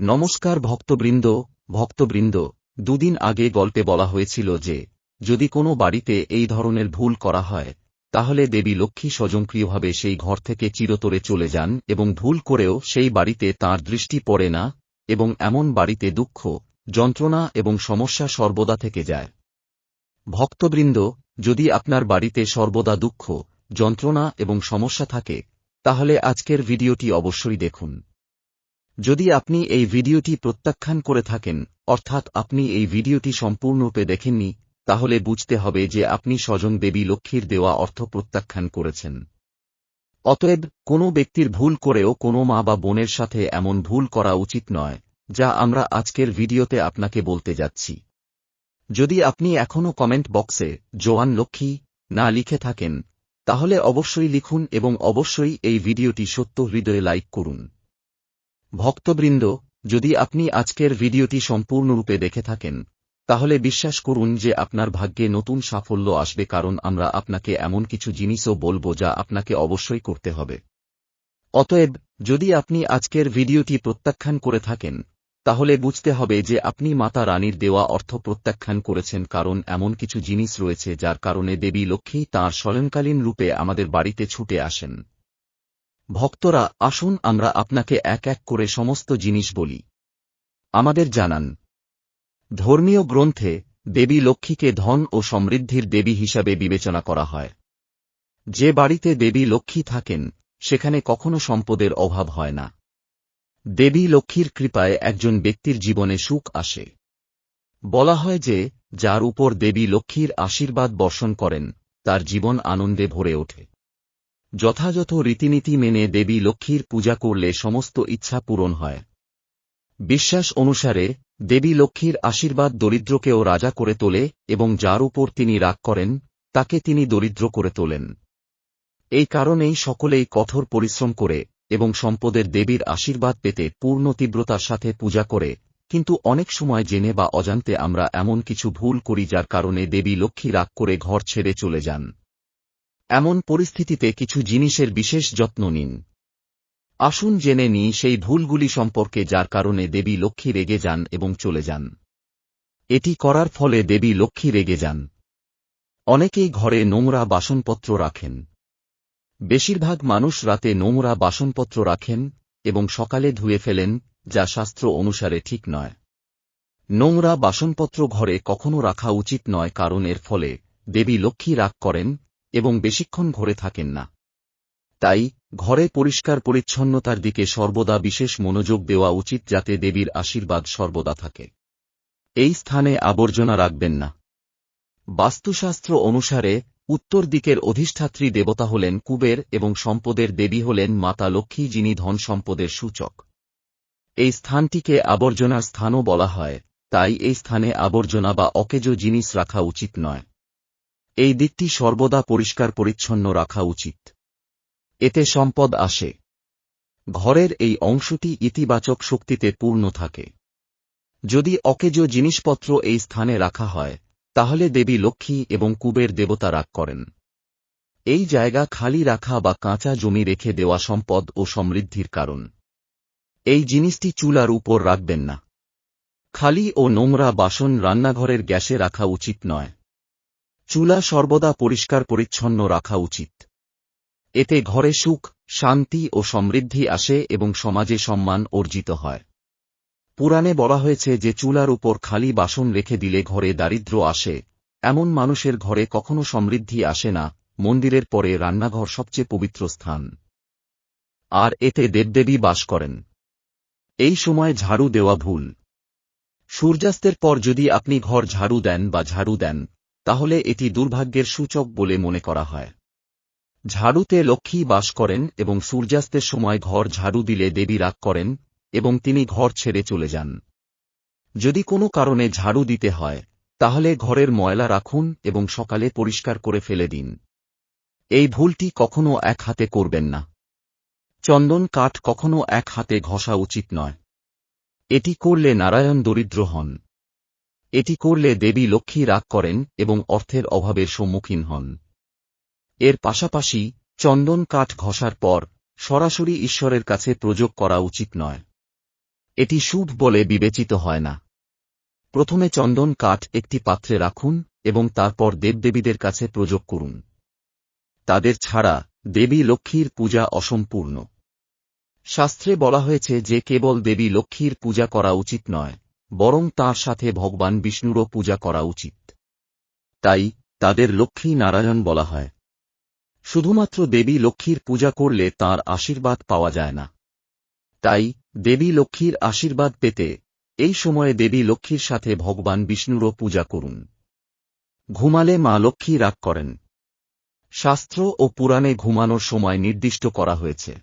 নমস্কার ভক্তবৃন্দ ভক্তবৃন্দ, দুদিন আগে গল্পে বলা হয়েছিল যে, যদি কোনো বাড়িতে এই ধরনের ভুল করা হয়, তাহলে দেবী লক্ষ্মী স্বজনক্রিয়ভাবে সেই ঘর থেকে চিরতরে চলে যান এবং ভুল করেও সেই বাড়িতে তাঁর দৃষ্টি পড়ে না এবং এমন বাড়িতে দুঃখ, যন্ত্রণা এবং সমস্যা সর্বদা থেকে যায়। ভক্তবৃন্দ, যদি আপনার বাড়িতে সর্বদা দুঃখ, যন্ত্রণা এবং সমস্যা থাকে, তাহলে আজকের ভিডিওটি অবশ্যই দেখুন। যদি আপনি এই ভিডিওটি প্রত্যাখ্যান করে থাকেন, অর্থাৎ আপনি এই ভিডিওটি সম্পূর্ণরূপে দেখেননি, তাহলে বুঝতে হবে যে আপনি স্বজন দেবী লক্ষ্মীর দেওয়া অর্থ প্রত্যাখ্যান করেছেন। অতএব, কোনো ব্যক্তির ভুল করেও কোনো মা বা বোনের সাথে এমন ভুল করা উচিত নয়, যা আমরা আজকের ভিডিওতে আপনাকে বলতে যাচ্ছি। যদি আপনি এখনও কমেন্ট বক্সে জোয়ান লক্ষ্মী না লিখে থাকেন, তাহলে অবশ্যই লিখুন এবং অবশ্যই এই ভিডিওটি সত্য হৃদয়ে লাইক করুন। ভক্তবৃন্দ, যদি আপনি আজকের ভিডিওটি সম্পূর্ণরূপে দেখে থাকেন, তাহলে বিশ্বাস করুন যে আপনার ভাগ্যে নতুন সাফল্য আসবে কারণ আমরা আপনাকে এমন কিছু জিনিসও বলব যা আপনাকে অবশ্যই করতে হবে। অতএব, যদি আপনি আজকের ভিডিওটি প্রত্যাখ্যান করে থাকেন, তাহলে বুঝতে হবে যে আপনি মাতা রানীর দেওয়া অর্থ প্রত্যাখ্যান করেছেন কারণ এমন কিছু জিনিস রয়েছে যার কারণে দেবী লক্ষ্মী তাঁর স্বয়ংকালীন রূপে আমাদের বাড়িতে ছুটে আসেন। ভক্তরা, আসুন আমরা আপনাকে এক এক করে সমস্ত জিনিস বলি। আমাদের জানান, ধর্মীয় গ্রন্থে দেবী লক্ষ্মীকে ধন ও সমৃদ্ধির দেবী হিসাবে বিবেচনা করা হয়। যে বাড়িতে দেবী লক্ষ্মী থাকেন, সেখানে কখনো সম্পদের অভাব হয় না। দেবী লক্ষ্মীর কৃপায় একজন ব্যক্তির জীবনে সুখ আসে। বলা হয় যে, যার উপর দেবী লক্ষ্মীর আশীর্বাদ বর্ষণ করেন, তার জীবন আনন্দে ভরে ওঠে। যথাযথ রীতিনীতি মেনে দেবী লক্ষ্মীর পূজা করলে সমস্ত ইচ্ছা পূরণ হয়। বিশ্বাস অনুসারে, দেবী লক্ষ্মীর আশীর্বাদ দরিদ্রকেও রাজা করে তোলে এবং যার উপর তিনি রাগ করেন, তাকে তিনি দরিদ্র করে তোলেন। এই কারণেই সকলেই কঠোর পরিশ্রম করে এবং সম্পদের দেবীর আশীর্বাদ পেতে পূর্ণ তীব্রতার সাথে পূজা করে, কিন্তু অনেক সময় জেনে বা অজান্তে আমরা এমন কিছু ভুল করি যার কারণে দেবী লক্ষ্মী রাগ করে ঘর ছেড়ে চলে যান। এমন পরিস্থিতিতে কিছু জিনিসের বিশেষ যত্ন নিন। আসুন জেনে নিই সেই ভুলগুলি সম্পর্কে যার কারণে দেবী লক্ষ্মী রেগে যান এবং চলে যান। এটি করার ফলে দেবী লক্ষ্মী রেগে যান। অনেকেই ঘরে নোংরা বাসনপত্র রাখেন। বেশিরভাগ মানুষ রাতে নোংরা বাসনপত্র রাখেন এবং সকালে ধুয়ে ফেলেন, যা শাস্ত্র অনুসারে ঠিক নয়। নোংরা বাসনপত্র ঘরে কখনো রাখা উচিত নয়, কারণ এর ফলে দেবী লক্ষ্মী রাগ করেন এবং বেশিক্ষণ ঘরে থাকেন না। তাই ঘরে পরিষ্কার পরিচ্ছন্নতার দিকে সর্বদা বিশেষ মনোযোগ দেওয়া উচিত যাতে দেবীর আশীর্বাদ সর্বদা থাকে। এই স্থানে আবর্জনা রাখবেন না। বাস্তুশাস্ত্র অনুসারে উত্তর দিকের অধিষ্ঠাত্রী দেবতা হলেন কুবের এবং সম্পদের দেবী হলেন মাতা লক্ষ্মী যিনি ধন সম্পদের সূচক। এই স্থানটিকে আবর্জনার স্থানও বলা হয়, তাই এই স্থানে আবর্জনা বা অকেজ জিনিস রাখা উচিত নয়। এই দিকটি সর্বদা পরিষ্কার পরিচ্ছন্ন রাখা উচিত। এতে সম্পদ আসে। ঘরের এই অংশটি ইতিবাচক শক্তিতে পূর্ণ থাকে। যদি অকেজ জিনিসপত্র এই স্থানে রাখা হয়, তাহলে দেবী লক্ষ্মী এবং কুবের দেবতা রাগ করেন। এই জায়গা খালি রাখা বা কাঁচা জমি রেখে দেওয়া সম্পদ ও সমৃদ্ধির কারণ। এই জিনিসটি চুলার উপর রাখবেন না। খালি ও নোংরা বাসন রান্নাঘরের গ্যাসে রাখা উচিত নয়। চুলা সর্বদা পরিষ্কার পরিচ্ছন্ন রাখা উচিত। এতে ঘরে সুখ, শান্তি ও সমৃদ্ধি আসে এবং সমাজে সম্মান অর্জিত হয়। পুরাণে বলা হয়েছে যে চুলার উপর খালি বাসন রেখে দিলে ঘরে দারিদ্র আসে। এমন মানুষের ঘরে কখনো সমৃদ্ধি আসে না, মন্দিরের পরে রান্নাঘর সবচেয়ে পবিত্র স্থান। আর এতে দেবদেবী বাস করেন। এই সময় ঝাড়ু দেওয়া ভুল। সূর্যাস্তের পর যদি আপনি ঘর ঝাড়ু দেন বা ঝাড়ু দেন তাহলে এটি দুর্ভাগ্যের সূচক বলে মনে করা হয়। ঝাড়ুতে লক্ষ্মী বাস করেন এবং সূর্যাস্তের সময় ঘর ঝাড়ু দিলে দেবী রাগ করেন এবং তিনি ঘর ছেড়ে চলে যান। যদি কোনো কারণে ঝাড়ু দিতে হয়, তাহলে ঘরের ময়লা রাখুন এবং সকালে পরিষ্কার করে ফেলে দিন। এই ভুলটি কখনো এক হাতে করবেন না। চন্দন কাঠ কখনো এক হাতে ঘষা উচিত নয়। এটি করলে নারায়ণ দরিদ্র হন। এটি করলে দেবী লক্ষ্মী রাগ করেন এবং অর্থের অভাবের সম্মুখীন হন। এর পাশাপাশি চন্দন কাঠ ঘষার পর সরাসরি ঈশ্বরের কাছে প্রযোগ করা উচিত নয়। এটি শুভ বলে বিবেচিত হয় না। প্রথমে চন্দন কাঠ একটি পাত্রে রাখুন এবং তারপর দেবদেবীদের কাছে প্রযোগ করুন। তাদের ছাড়া দেবী লক্ষ্মীর পূজা অসম্পূর্ণ। শাস্ত্রে বলা হয়েছে যে কেবল দেবী লক্ষ্মীর পূজা করা উচিত নয় বরং তার সাথে ভগবান বিষ্ণুরও পূজা করা উচিত। তাই তাদের লক্ষ্মী নারায়ণ বলা হয়। শুধুমাত্র দেবী লক্ষ্মীর পূজা করলে তার আশীর্বাদ পাওয়া যায় না। তাই দেবী লক্ষ্মীর আশীর্বাদ পেতে এই সময়ে দেবী লক্ষ্মীর সাথে ভগবান বিষ্ণুরও পূজা করুন। ঘুমালে মা লক্ষ্মী রাগ করেন। শাস্ত্র ও পুরাণে ঘুমানোর সময় নির্দিষ্ট করা হয়েছে।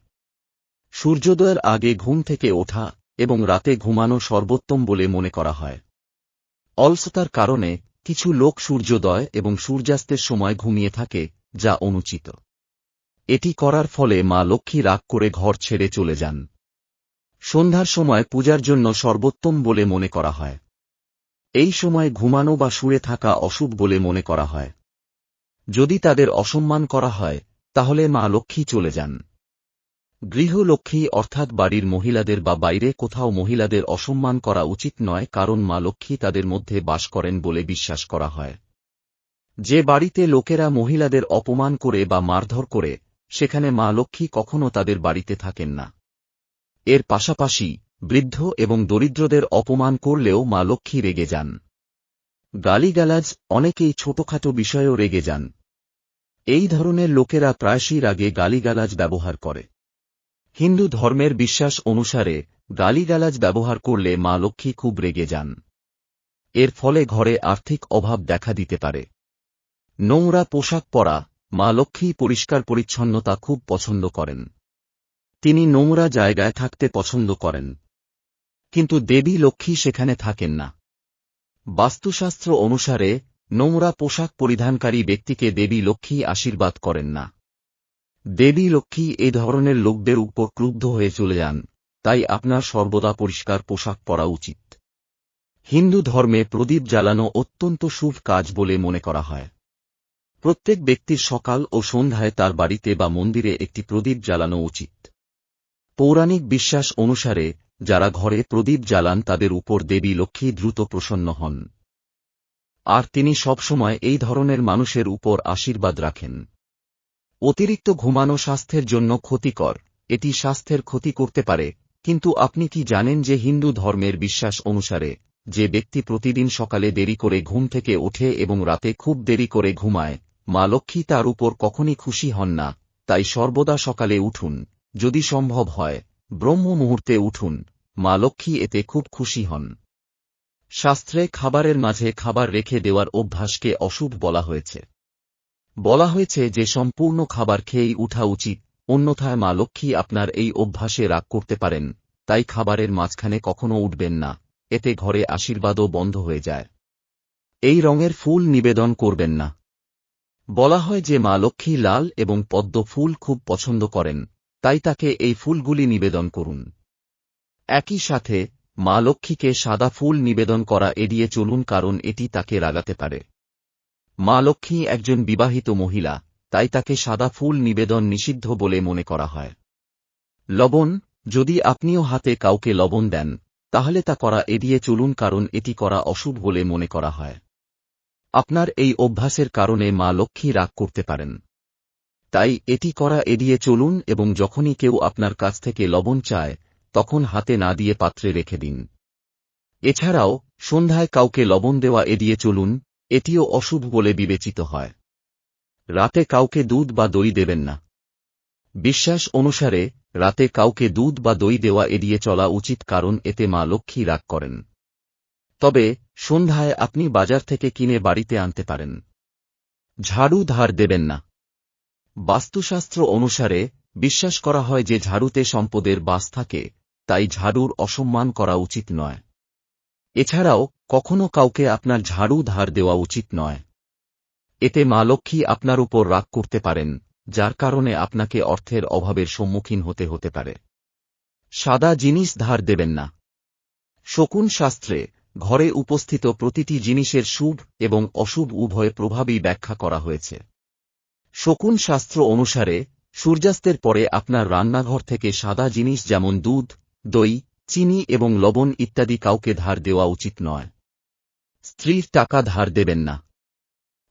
সূর্যোদয়ের আগে ঘুম থেকে ওঠা এবং রাতে ঘুমানো সর্বোত্তম বলে মনে করা হয়। অলসতার কারণে কিছু লোক সূর্যোদয় এবং সূর্যাস্তের সময় ঘুমিয়ে থাকে, যা অনুচিত। এটি করার ফলে মা লক্ষ্মী রাগ করে ঘর ছেড়ে চলে যান। সন্ধ্যার সময় পূজার জন্য সর্বোত্তম বলে মনে করা হয়। এই সময় ঘুমানো বা শুয়ে থাকা অশুভ বলে মনে করা হয়। যদি তাদের অসম্মান করা হয়, তাহলে মা লক্ষ্মী চলে যান। গৃহলক্ষ্মী অর্থাৎ বাড়ির মহিলাদের বা বাইরে কোথাও মহিলাদের অসম্মান করা উচিত নয় কারণ মা লক্ষ্মী তাদের মধ্যে বাস করেন বলে বিশ্বাস করা হয়। যে বাড়িতে লোকেরা মহিলাদের অপমান করে বা মারধর করে, সেখানে মা লক্ষ্মী কখনো তাদের বাড়িতে থাকেন না। এর পাশাপাশি বৃদ্ধ এবং দরিদ্রদের অপমান করলেও মা লক্ষ্মী রেগে যান। গালিগালাজ অনেকেই ছোটখাটো বিষয়েও রেগে যান। এই ধরনের লোকেরা প্রায়শই রাগে গালিগালাজ ব্যবহার করে। হিন্দু ধর্মের বিশ্বাস অনুসারে গালিগালাজ ব্যবহার করলে মা লক্ষ্মী খুব রেগে যান। এর ফলে ঘরে আর্থিক অভাব দেখা দিতে পারে। নোংরা পোশাক পরা মা লক্ষ্মী পরিষ্কার পরিচ্ছন্নতা খুব পছন্দ করেন। তিনি নোংরা জায়গায় থাকতে পছন্দ করেন। কিন্তু দেবী লক্ষ্মী সেখানে থাকেন না। বাস্তুশাস্ত্র অনুসারে নোংরা পোশাক পরিধানকারী ব্যক্তিকে দেবী লক্ষ্মী আশীর্বাদ করেন না। দেবী লক্ষ্মী এ ধরনের লোকদের উপর ক্রুদ্ধ হয়ে চলে যান, তাই আপনার সর্বদা পরিষ্কার পোশাক পরা উচিত। হিন্দু ধর্মে প্রদীপ জ্বালানো অত্যন্ত শুভ কাজ বলে মনে করা হয়। প্রত্যেক ব্যক্তির সকাল ও সন্ধ্যায় তার বাড়িতে বা মন্দিরে একটি প্রদীপ জ্বালানো উচিত। পৌরাণিক বিশ্বাস অনুসারে, যারা ঘরে প্রদীপ জ্বালান তাদের উপর দেবী লক্ষ্মী দ্রুত প্রসন্ন হন। আর তিনি সবসময় এই ধরনের মানুষের উপর আশীর্বাদ রাখেন। অতিরিক্ত ঘুমানো স্বাস্থ্যের জন্য ক্ষতিকর, এটি স্বাস্থ্যের ক্ষতি করতে পারে, কিন্তু আপনি কি জানেন যে হিন্দু ধর্মের বিশ্বাস অনুসারে, যে ব্যক্তি প্রতিদিন সকালে দেরি করে ঘুম থেকে ওঠে এবং রাতে খুব দেরি করে ঘুমায়, মা লক্ষ্মী তার উপর কখনই খুশি হন না, তাই সর্বদা সকালে উঠুন, যদি সম্ভব হয়, ব্রহ্ম মুহূর্তে উঠুন, মা লক্ষ্মী এতে খুব খুশি হন। শাস্ত্রে খাবারের মাঝে খাবার রেখে দেওয়ার অভ্যাসকে অশুভ বলা হয়েছে। বলা হয়েছে যে সম্পূর্ণ খাবার খেয়েই উঠা উচিত, অন্যথায় মা লক্ষ্মী আপনার এই অভ্যাসে রাগ করতে পারেন, তাই খাবারের মাঝখানে কখনো উঠবেন না, এতে ঘরে আশীর্বাদও বন্ধ হয়ে যায়। এই রঙের ফুল নিবেদন করবেন না। বলা হয় যে মা লক্ষ্মী লাল এবং পদ্ম ফুল খুব পছন্দ করেন, তাই তাকে এই ফুলগুলি নিবেদন করুন। একই সাথে, মা লক্ষ্মীকে সাদা ফুল নিবেদন করা এড়িয়ে চলুন কারণ এটি তাকে রাগাতে পারে। মা লক্ষ্মী একজন বিবাহিত মহিলা, তাই তাকে সাদা ফুল নিবেদন নিষিদ্ধ বলে মনে করা হয়। লবণ, যদি আপনিও হাতে কাউকে লবণ দেন, তাহলে তা করা এড়িয়ে চলুন কারণ এটি করা অশুভ বলে মনে করা হয়। আপনার এই অভ্যাসের কারণে মা লক্ষ্মী রাগ করতে পারেন। তাই এটি করা এড়িয়ে চলুন এবং যখনই কেউ আপনার কাছ থেকে লবণ চায়, তখন হাতে না দিয়ে পাত্রে রেখে দিন। এছাড়াও, সন্ধ্যায় কাউকে লবণ দেওয়া এড়িয়ে চলুন এটিও অশুভ বলে বিবেচিত হয়। রাতে কাউকে দুধ বা দই দেবেন না। বিশ্বাস অনুসারে, রাতে কাউকে দুধ বা দই দেওয়া এড়িয়ে চলা উচিত কারণ এতে মা লক্ষ্মী রাগ করেন। তবে, সন্ধ্যায় আপনি বাজার থেকে কিনে বাড়িতে আনতে পারেন। ঝাড়ু ধার দেবেন না। বাস্তুশাস্ত্র অনুসারে, বিশ্বাস করা হয় যে ঝাড়ুতে সম্পদের বাস থাকে, তাই ঝাড়ুর অসম্মান করা উচিত নয়। এছাড়াও কখনো কাউকে আপনার ঝাড়ু ধার দেওয়া উচিত নয়। এতে মা লক্ষ্মী আপনার উপর রাগ করতে পারেন, যার কারণে আপনাকে অর্থের অভাবের সম্মুখীন হতে হতে পারে। সাদা জিনিস ধার দেবেন না। শকুন শাস্ত্রে ঘরে উপস্থিত প্রতিটি জিনিসের শুভ এবং অশুভ উভয় প্রভাবই ব্যাখ্যা করা হয়েছে। শকুন শাস্ত্র অনুসারে সূর্যাস্তের পরে আপনার রান্নাঘর থেকে সাদা জিনিস যেমন দুধ, দই, চিনি এবং লবণ ইত্যাদি কাউকে ধার দেওয়া উচিত নয়। স্ত্রীর টাকা ধার দেবেন না।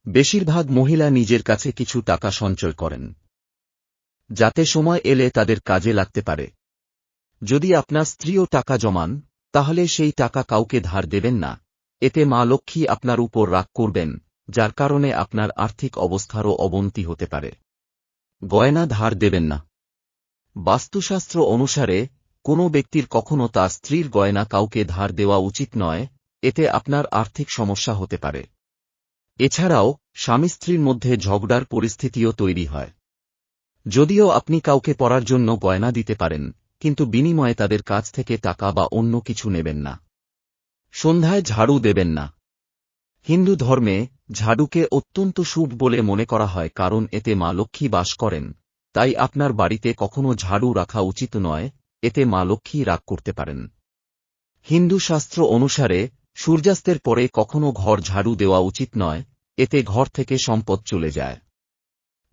বেশিরভাগ মহিলা নিজের কাছে কিছু টাকা সঞ্চয় করেন। যাতে সময় এলে তাদের কাজে লাগতে পারে। যদি আপনার স্ত্রীও টাকা জমান, তাহলে সেই টাকা কাউকে ধার দেবেন না। এতে মা লক্ষ্মী আপনার উপর রাগ করবেন, যার কারণে আপনার আর্থিক অবস্থারও অবনতি হতে পারে। গয়না ধার দেবেন না। বাস্তুশাস্ত্র অনুসারে, কোনো ব্যক্তির কখনো তার স্ত্রীর গয়না কাউকে ধার দেওয়া উচিত নয় এতে আপনার আর্থিক সমস্যা হতে পারে। এছাড়াও, স্বামী স্ত্রীর মধ্যে ঝগড়ার পরিস্থিতিও তৈরি হয়। যদিও আপনি কাউকে পড়ার জন্য গয়না দিতে পারেন, কিন্তু বিনিময়ে তাদের কাছ থেকে টাকা বা অন্য কিছু নেবেন না। সন্ধ্যায় ঝাড়ু দেবেন না। হিন্দু ধর্মে, ঝাড়ুকে অত্যন্ত শুভ বলে মনে করা হয় কারণ এতে মা লক্ষ্মী বাস করেন। তাই আপনার বাড়িতে কখনো ঝাড়ু রাখা উচিত নয়, এতে মা লক্ষ্মী রাগ করতে পারেন। হিন্দু শাস্ত্র অনুসারে সূর্যাস্তের পরে কখনো ঘর ঝাড়ু দেওয়া উচিত নয়, এতে ঘর থেকে সম্পদ চলে যায়।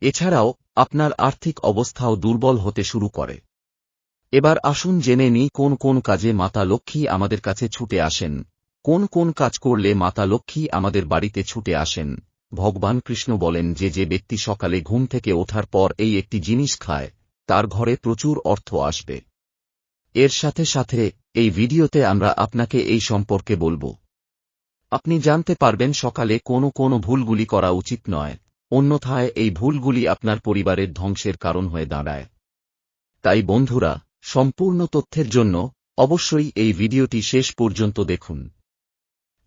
এছাড়াও, আপনার আর্থিক অবস্থাও দুর্বল হতে শুরু করে। এবার আসুন জেনে নিই কোন কোন কাজে মাতা লক্ষ্মী আমাদের কাছে ছুটে আসেন। কোন কোন কাজ করলে মাতা লক্ষ্মী আমাদের বাড়িতে ছুটে আসেন? ভগবান কৃষ্ণ বলেন যে যে ব্যক্তি সকালে ঘুম থেকে ওঠার পর এই একটি জিনিস খায়, তার ঘরে প্রচুর অর্থ আসবে। এর সাথে সাথে, এই ভিডিওতে আমরা আপনাকে এই সম্পর্কে বলব। আপনি জানতে পারবেন সকালে কোনো কোনো ভুলগুলি করা উচিত নয়, অন্যথায় এই ভুলগুলি আপনার পরিবারের ধ্বংসের কারণ হয়ে দাঁড়ায়। তাই বন্ধুরা, সম্পূর্ণ তথ্যের জন্য অবশ্যই এই ভিডিওটি শেষ পর্যন্ত দেখুন।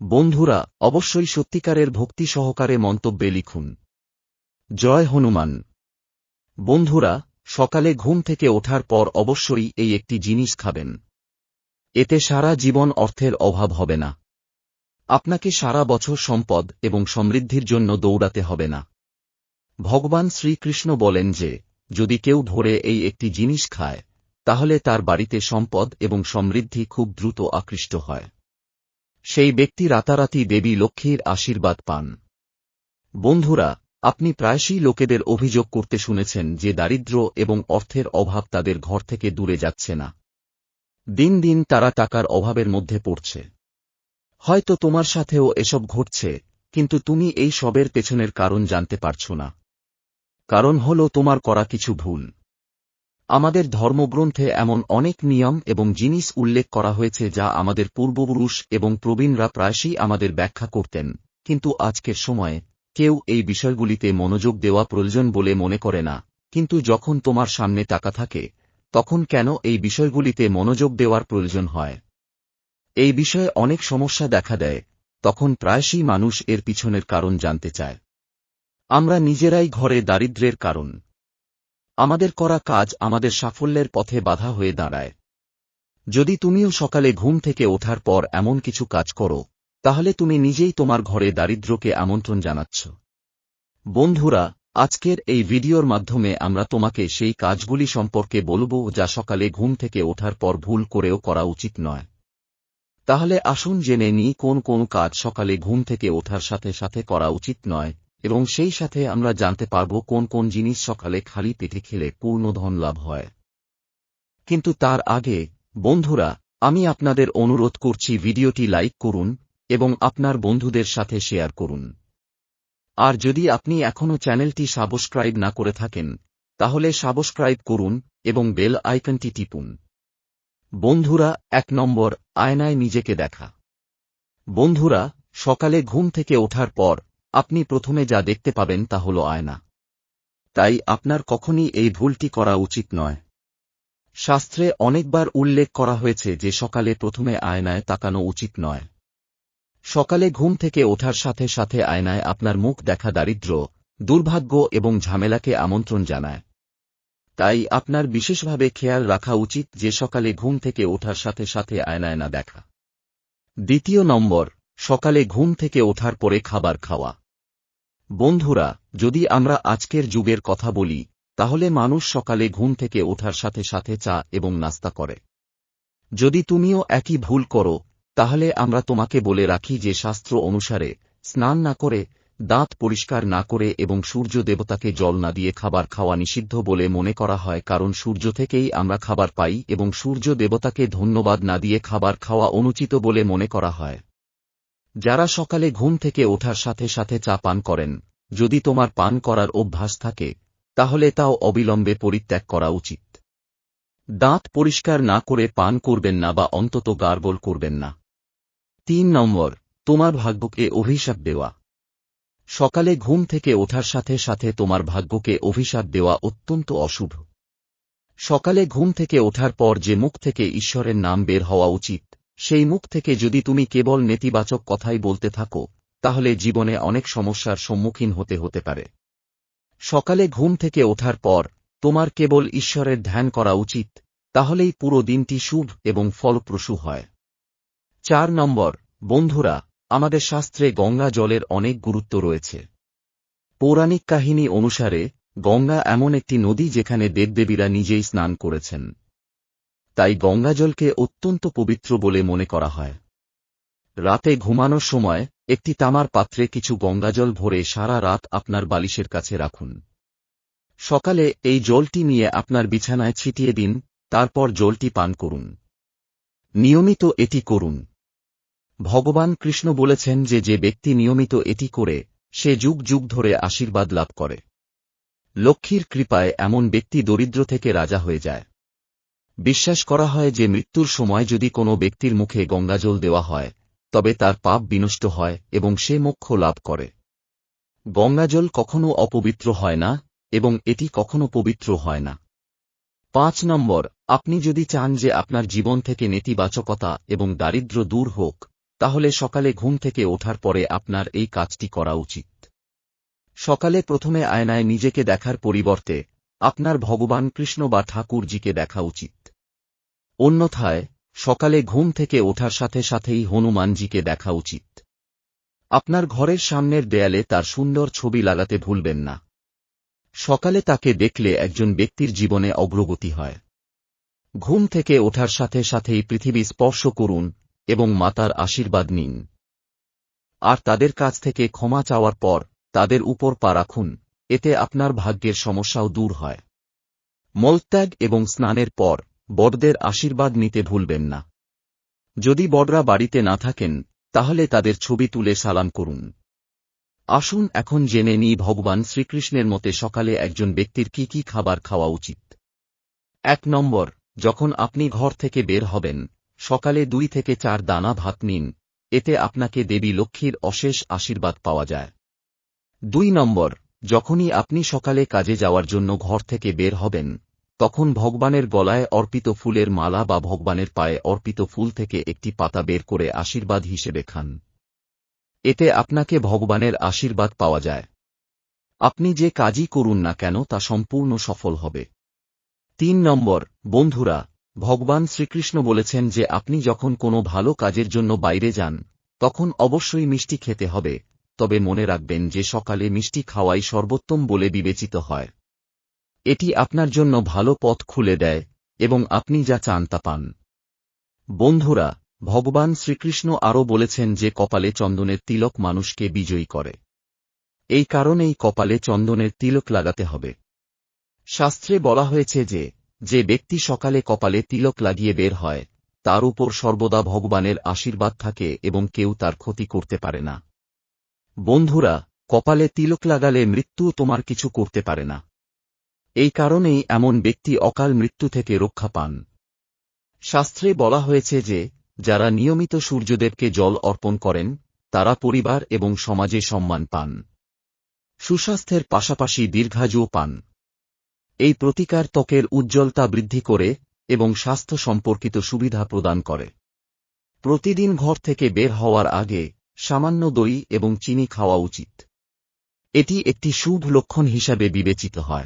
বন্ধুরা, অবশ্যই সত্যিকারের ভক্তি সহকারে মন্তব্যে লিখুন। জয় হনুমান। বন্ধুরা সকালে ঘুম থেকে ওঠার পর অবশ্যই এই একটি জিনিস খাবেন। এতে সারা জীবন অর্থের অভাব হবে না। আপনাকে সারা বছর সম্পদ এবং সমৃদ্ধির জন্য দৌড়াতে হবে না। ভগবান শ্রীকৃষ্ণ বলেন যে, যদি কেউ ধরে এই একটি জিনিস খায়, তাহলে তার বাড়িতে সম্পদ এবং সমৃদ্ধি খুব দ্রুত আকৃষ্ট হয়। সেই ব্যক্তি রাতারাতি দেবী লক্ষ্মীর আশীর্বাদ পান। বন্ধুরা আপনি প্রায়শই লোকেদের অভিযোগ করতে শুনেছেন যে দারিদ্র্য এবং অর্থের অভাব তাদের ঘর থেকে দূরে যাচ্ছে না। দিন দিন তারা টাকার অভাবের মধ্যে পড়ছে। হয়তো তোমার সাথেও এসব ঘটছে, কিন্তু তুমি এই সবের পেছনের কারণ জানতে পারছ না। কারণ হল তোমার করা কিছু ভুল। আমাদের ধর্মগ্রন্থে এমন অনেক নিয়ম এবং জিনিস উল্লেখ করা হয়েছে যা আমাদের পূর্বপুরুষ এবং প্রবীণরা প্রায়শই আমাদের ব্যাখ্যা করতেন, কিন্তু আজকের সময়ে কেউ এই বিষয়গুলিতে মনোযোগ দেওয়া প্রয়োজন বলে মনে করে না, কিন্তু যখন তোমার সামনে টাকা থাকে, তখন কেন এই বিষয়গুলিতে মনোযোগ দেওয়ার প্রয়োজন হয়? এই বিষয়ে অনেক সমস্যা দেখা দেয়, তখন প্রায়শই মানুষ এর পিছনের কারণ জানতে চায়। আমরা নিজেরাই ঘরে দারিদ্র্যের কারণ। আমাদের করা কাজ আমাদের সাফল্যের পথে বাধা হয়ে দাঁড়ায়। যদি তুমিও সকালে ঘুম থেকে ওঠার পর এমন কিছু কাজ করো তাহলে তুমি নিজেই তোমার ঘরে দারিদ্র্যকে আমন্ত্রণ জানাচ্ছ। বন্ধুরা, আজকের এই ভিডিওর মাধ্যমে আমরা তোমাকে সেই কাজগুলি সম্পর্কে বলব যা সকালে ঘুম থেকে ওঠার পর ভুল করেও করা উচিত নয়। তাহলে আসুন জেনে নিই কোন কোন কাজ সকালে ঘুম থেকে ওঠার সাথে সাথে করা উচিত নয়, এবং সেই সাথে আমরা জানতে পারব কোন কোন জিনিস সকালে খালি পেটে খেলে পূর্ণ ধন লাভ হয়। কিন্তু তার আগে, বন্ধুরা, আমি আপনাদের অনুরোধ করছি ভিডিওটি লাইক করুন এবং আপনার বন্ধুদের সাথে শেয়ার করুন। আর যদি আপনি এখনও চ্যানেলটি সাবস্ক্রাইব না করে থাকেন, তাহলে সাবস্ক্রাইব করুন এবং বেল আইকনটি টিপুন। বন্ধুরা, এক নম্বর আয়নায় নিজেকে দেখা। বন্ধুরা, সকালে ঘুম থেকে ওঠার পর আপনি প্রথমে যা দেখতে পাবেন তা হল আয়না। তাই আপনার কখনই এই ভুলটি করা উচিত নয়। শাস্ত্রে অনেকবার উল্লেখ করা হয়েছে যে সকালে প্রথমে আয়নায় তাকানো উচিত নয়। সকালে ঘুম থেকে ওঠার সাথে সাথে আয়নায় আপনার মুখ দেখা দারিদ্র, দুর্ভাগ্য এবং ঝামেলাকে আমন্ত্রণ জানায়। তাই আপনার বিশেষভাবে খেয়াল রাখা উচিত যে সকালে ঘুম থেকে ওঠার সাথে সাথে আয়নায় না দেখা। দ্বিতীয় নম্বর, সকালে ঘুম থেকে ওঠার পরে খাবার খাওয়া। বন্ধুরা, যদি আমরা আজকের যুগের কথা বলি, তাহলে মানুষ সকালে ঘুম থেকে ওঠার সাথে সাথে চা এবং নাস্তা করে। যদি তুমিও একই ভুল করো তাহলে আমরা তোমাকে বলে রাখি যে শাস্ত্র অনুসারে, স্নান না করে, দাঁত পরিষ্কার না করে এবং সূর্য দেবতাকে জল না দিয়ে খাবার খাওয়া নিষিদ্ধ বলে মনে করা হয় কারণ সূর্য থেকেই আমরা খাবার পাই এবং সূর্য দেবতাকে ধন্যবাদ না দিয়ে খাবার খাওয়া অনুচিত বলে মনে করা হয়। যারা সকালে ঘুম থেকে ওঠার সাথে সাথে চা পান করেন, যদি তোমার পান করার অভ্যাস থাকে, তাহলে তাও অবিলম্বে পরিত্যাগ করা উচিত। দাঁত পরিষ্কার না করে পান করবেন না বা অন্তত গার্বল করবেন না। তিন নম্বর, তোমার ভাগ্যকে অভিশাপ দেওয়া। সকালে ঘুম থেকে ওঠার সাথে সাথে তোমার ভাগ্যকে অভিশাপ দেওয়া অত্যন্ত অশুভ। সকালে ঘুম থেকে ওঠার পর যে মুখ থেকে ঈশ্বরের নাম বের হওয়া উচিত, সেই মুখ থেকে যদি তুমি কেবল নেতিবাচক কথাই বলতে থাকো, তাহলে জীবনে অনেক সমস্যার সম্মুখীন হতে হতে পারে। সকালে ঘুম থেকে ওঠার পর, তোমার কেবল ঈশ্বরের ধ্যান করা উচিত, তাহলেই পুরো দিনটি শুভ এবং ফলপ্রসূ হয়। চার নম্বর, বন্ধুরা, আমাদের শাস্ত্রে গঙ্গা জলের অনেক গুরুত্ব রয়েছে। পৌরাণিক কাহিনী অনুসারে, গঙ্গা এমন একটি নদী যেখানে দেবদেবীরা নিজেই স্নান করেছেন। তাই গঙ্গাজলকে অত্যন্ত পবিত্র বলে মনে করা হয়। রাতে ঘুমানোর সময়, একটি তামার পাত্রে কিছু গঙ্গাজল ভরে সারা রাত আপনার বালিশের কাছে রাখুন। সকালে এই জলটি নিয়ে আপনার বিছানায় ছিটিয়ে দিন, তারপর জলটি পান করুন। নিয়মিত এটি করুন। ভগবান কৃষ্ণ বলেছেন যে যে ব্যক্তি নিয়মিত এটি করে, সে যুগ যুগ ধরে আশীর্বাদ লাভ করে। লক্ষ্মীর কৃপায় এমন ব্যক্তি দরিদ্র থেকে রাজা হয়ে যায়। বিশ্বাস করা হয় যে মৃত্যুর সময় যদি কোনো ব্যক্তির মুখে গঙ্গাজল দেওয়া হয়, তবে তার পাপ বিনষ্ট হয় এবং সে মোক্ষ লাভ করে। গঙ্গাজল কখনো অপবিত্র হয় না, এবং এটি কখনো পবিত্র হয় না। পাঁচ নম্বর, আপনি যদি চান যে আপনার জীবন থেকে নেতিবাচকতা এবং দারিদ্র দূর হোক তাহলে সকালে ঘুম থেকে ওঠার পরে আপনার এই কাজটি করা উচিত। সকালে প্রথমে আয়নায় নিজেকে দেখার পরিবর্তে আপনার ভগবান কৃষ্ণ বা ঠাকুরজিকে দেখা উচিত। অন্যথায়, সকালে ঘুম থেকে ওঠার সাথে সাথেই হনুমানজিকে দেখা উচিত। আপনার ঘরের সামনের দেয়ালে তার সুন্দর ছবি লাগাতে ভুলবেন না। সকালে তাকে দেখলে একজন ব্যক্তির জীবনে অগ্রগতি হয়। ঘুম থেকে ওঠার সাথে সাথেই পৃথিবী স্পর্শ করুন এবং মাতার আশীর্বাদ নিন। আর তাদের কাছ থেকে ক্ষমা চাওয়ার পর তাদের উপর পা রাখুন, এতে আপনার ভাগ্যের সমস্যাও দূর হয়। মলত্যাগ এবং স্নানের পর বড়দের আশীর্বাদ নিতে ভুলবেন না। যদি বড়রা বাড়িতে না থাকেন, তাহলে তাদের ছবি তুলে সালাম করুন। আসুন এখন জেনে নিই ভগবান শ্রীকৃষ্ণের মতে সকালে একজন ব্যক্তির কি কি খাবার খাওয়া উচিত। এক নম্বর, যখন আপনি ঘর থেকে বের হবেন সকালে দুই থেকে চার দানা ভাত নিন, এতে আপনাকে দেবী লক্ষ্মীর অশেষ আশীর্বাদ পাওয়া যায়। দুই নম্বর, যখনই আপনি সকালে কাজে যাওয়ার জন্য ঘর থেকে বের হবেন, তখন ভগবানের গলায় অর্পিত ফুলের মালা বা ভগবানের পায়ে অর্পিত ফুল থেকে একটি পাতা বের করে আশীর্বাদ হিসেবে খান। এতে আপনাকে ভগবানের আশীর্বাদ পাওয়া যায়। আপনি যে কাজই করুন না কেন তা সম্পূর্ণ সফল হবে। তিন নম্বর, বন্ধুরা ভগবান শ্রীকৃষ্ণ বলেছেন যে আপনি যখন কোনো ভালো কাজের জন্য বাইরে যান, তখন অবশ্যই মিষ্টি খেতে হবে। তবে মনে রাখবেন যে সকালে মিষ্টি খাওয়াই সর্বোত্তম বলে বিবেচিত হয়। এটি আপনার জন্য ভালো পথ খুলে দেয় এবং আপনি যা চান তা পান। বন্ধুরা, ভগবান শ্রীকৃষ্ণ আরও বলেছেন যে কপালে চন্দনের তিলক মানুষকে বিজয়ী করে। এই কারণেই কপালে চন্দনের তিলক লাগাতে হবে। শাস্ত্রে বলা হয়েছে যে যে ব্যক্তি সকালে কপালে তিলক লাগিয়ে বের হয়, তার উপর সর্বদা ভগবানের আশীর্বাদ থাকে এবং কেউ তার ক্ষতি করতে পারে না। বন্ধুরা, কপালে তিলক লাগালে মৃত্যু তোমার কিছু করতে পারে না। এই কারণেই এমন ব্যক্তি অকাল মৃত্যু থেকে রক্ষা পান। শাস্ত্রে বলা হয়েছে যে, যারা নিয়মিত সূর্যদেবকে জল অর্পণ করেন, তারা পরিবার এবং সমাজে সম্মান পান। সুস্বাস্থ্যের পাশাপাশি দীর্ঘাযুও পান। এই প্রতিকার ত্বকের উজ্জ্বলতা বৃদ্ধি করে এবং স্বাস্থ্য সম্পর্কিত সুবিধা প্রদান করে। প্রতিদিন ঘর থেকে বের হওয়ার আগে সামান্য দই এবং চিনি খাওয়া উচিত। এটি একটি শুভ লক্ষণ হিসাবে বিবেচিত হয়।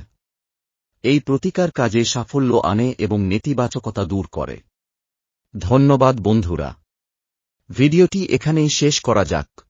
এই প্রতিকার কাজে সাফল্য আনে এবং নেতিবাচকতা দূর করে। ধন্যবাদ বন্ধুরা। ভিডিওটি এখানেই শেষ করা যাক।